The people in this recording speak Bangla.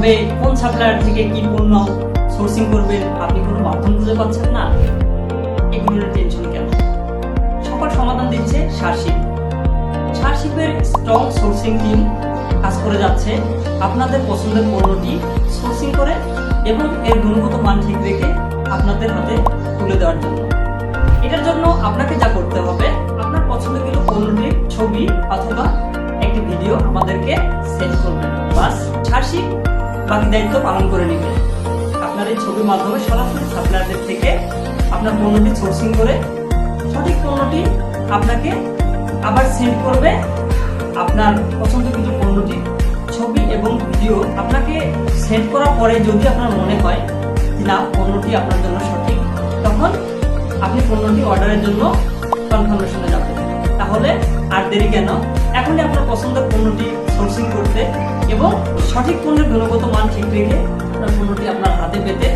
কীভাবে কোন সাপ্লায়ার থেকে কি পণ্য সোর্সিং করবেন, আপনি কোনো মাধ্যম খুঁজে পাচ্ছেন না, এগুলোর টেনশন কেন? সকল সমাধান দিচ্ছে শারশিপ শারশিপের স্ট্রং সোর্সিং টিম কাজ করে যাচ্ছে। আপনাদের পছন্দের পণ্যটি সোর্সিং করে এবং এর গুণগত মান ঠিক রেখে আপনাদের হাতে তুলে দেওয়ার জন্য। এটার জন্য আপনাকে যা করতে হবে, আপনার পছন্দের পণ্যটির ছবি অথবা একটি ভিডিও আমাদেরকে সেন্ড করবেন। বাস ছাড়শি বাকি দায়িত্ব পালন করে নেবেন। আপনার এই ছবির মাধ্যমে সরাসরি সাপ্লায়ারদের থেকে আপনার পণ্যটি সোর্সিং করে সঠিক পণ্যটি আপনাকে আবার সেন্ড করবে। আপনার পছন্দকৃত পণ্যটি, ছবি এবং ভিডিও আপনাকে সেন্ড করার পরে যদি আপনার মনে হয় যে না, পণ্যটি আপনার জন্য সঠিক, তখন আপনি পণ্যটি অর্ডারের জন্য কনফার্মেশনে যাবেন। তাহলে আর দেরি কেন? এখনই আপনার এবং সঠিক পণ্যের গুণগত মান ঠিক রেখে আপনার পণ্যটি আপনার হাতে পেতে